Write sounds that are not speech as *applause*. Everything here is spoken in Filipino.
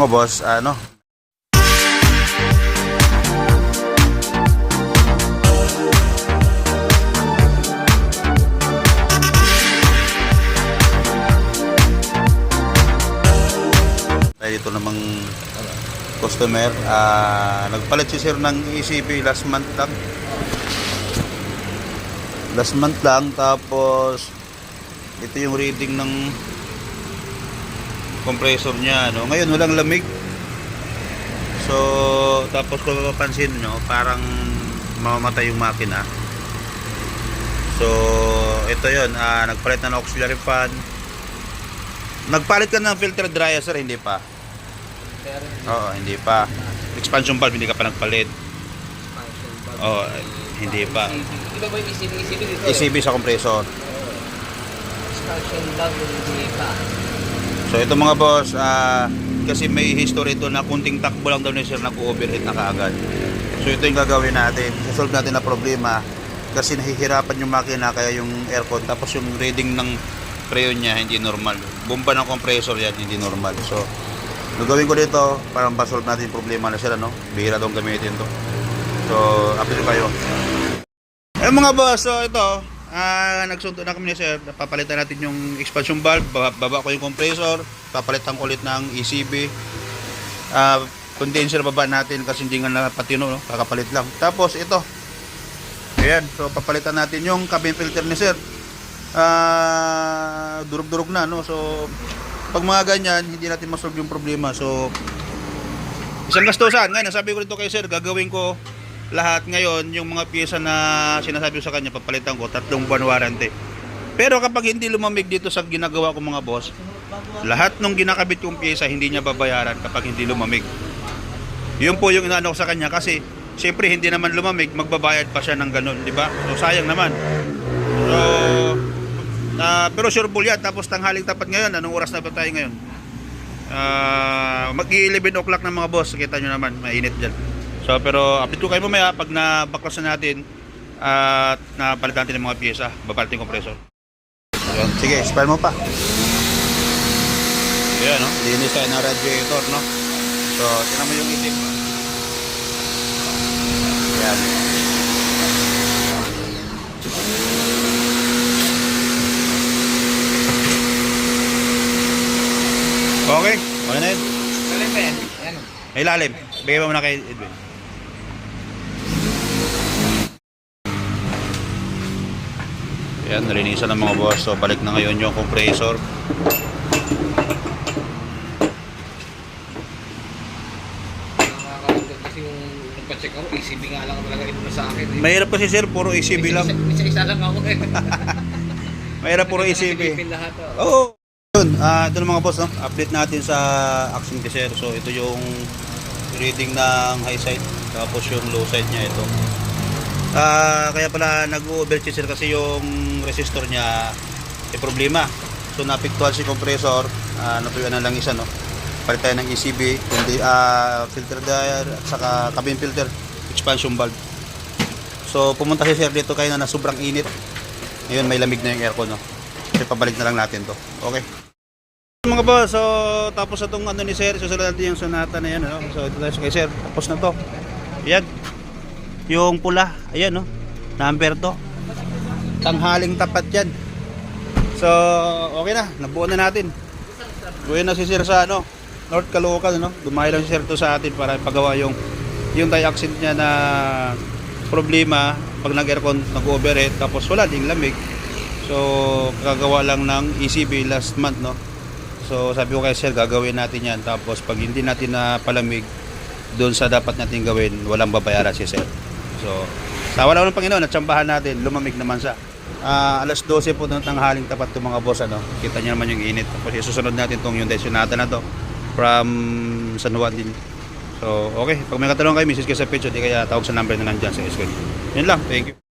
mga boss, ano, dito namang customer, ah, nagpalit si sir ng ECP last month lang. Last month lang, tapos ito yung reading ng compressor niya no ngayon walang lamig. So tapos kung mapapansin nyo parang mamamatay yung makina. So ito yon ah, nagpalit na ng auxiliary fan. Nagpalit ka ng filter dryer sir hindi pa? Oo hindi pa. Expansion valve hindi ka pa nagpalit. Oo hindi pa. ECB. Iba ba yung ECB? ECB dito? ECB sa compressor. Expansion valve hindi pa. So ito mga boss, ah, kasi may history ito na kunting takbo lang daw ni sir nag-overheat na kaagad. So ito yung gagawin natin. Solve natin na problema kasi nahihirapan yung makina kaya yung aircon tapos yung reading ng preyon niya hindi normal. Bomba ng compressor yan hindi normal. So gagawin ko dito para ma-solve natin yung problema na sila no. Bihira daw gamitin to. So update kayo. Eh mga boss, so ito, ah nagsunto na kami ni sir, papalitan natin yung expansion valve, baba, ko yung compressor, papalitan ko ulit ng ECB. Ah, condenser baba natin kasi hindi nga napatino, no? kakapalit lang. Tapos ito. Ayan, so papalitan natin yung cabin filter ni sir. Ah, durog-durog na no. So pag mga ganyan, hindi natin masolve yung problema. So isang gastusan. Ngayon, nasabi ko dito kay sir, gagawin ko lahat ngayon yung mga pyesa na sinasabi ko sa kanya papalitan ko tatlong buwan warranty. Pero kapag hindi lumamig dito sa ginagawa ko mga boss lahat ng ginakabit kong pyesa hindi niya babayaran kapag hindi lumamig. Yun po yung inaano ko sa kanya kasi syempre hindi naman lumamig magbabayad pa siya ng ganun di ba? So sayang naman. So ah, pero sure bull yan tapos tanghaling tapat ngayon anong oras na ba tayo ngayon? Ah, mag 11 o'clock ng mga boss kita nyo naman mainit dyan So pero update ko kayo mamaya pag na-baklas na natin at napalitan natin ng mga pyesa, babalitin yung compressor. Ayan. Sige, spell mo pa. Ayan, no? Linis tayo ng radiator, no? So, tinan mo yung itim. Ayan. Okay, okay na yun. Ba yan? Ayan. Ay, lalim. Bigay mo muna kay Edwin. Yan, nalinisan ng mga boss. So, balik na ngayon yung compressor. Nagpa-check ako, ECB nga lang talaga ito sa akin. eh. Mahirap kasi sir, puro ECB lang. Isa-isa lang ako eh. *laughs* Mahirap puro lahat oh. Oo. Yun, ah ito mga boss, no? update natin sa action sir. So, ito yung reading ng high side, tapos yung low side niya ito. Ah, kaya pala nag-overcheat sir kasi yung resistor niya may problema. So, napiktual si compressor, ah natuyuan na lang isa, no? Palit tayo ng ECB, kundi ah filter dryer, at saka cabin filter, expansion valve. So, pumunta si sir dito kaya na sobrang init. Ngayon, may lamig na yung aircon, no? Kasi pabalik na lang natin to. Okay. Mga boss, so tapos na itong ano ni Sir, susunod natin yung sonata na yan. Ano? So ito tayo kay Sir, tapos na to. Yan. Yung pula, ayan no. Number to. Tanghaling tapat yan. So, okay na. Nabuo na natin. Gawin na si Sir sa ano, North Caloocan, no? Dumayo lang si Sir to sa atin para ipagawa yung yung tie-accent niya na problema pag nag-aircon, nag-overheat, tapos wala ding lamig. So, kagawa lang ng ECB last month, no? So, sabi ko kay Sir, gagawin natin yan. Tapos, pag hindi natin na palamig, doon sa dapat natin gawin, walang babayaran si Sir. So, sa wala ng Panginoon, natsambahan natin, lumamig naman sa Ah, alas 12 po ng tanghaling tapat itong mga boss, ano? Kita niyo naman yung init. Tapos, isusunod natin itong Hyundai Sonata na to from San Juan din. So, okay. Pag may katanong kayo, message kayo sa page, o di kaya tawag sa number na nandyan sa screen. Yun lang. Thank you.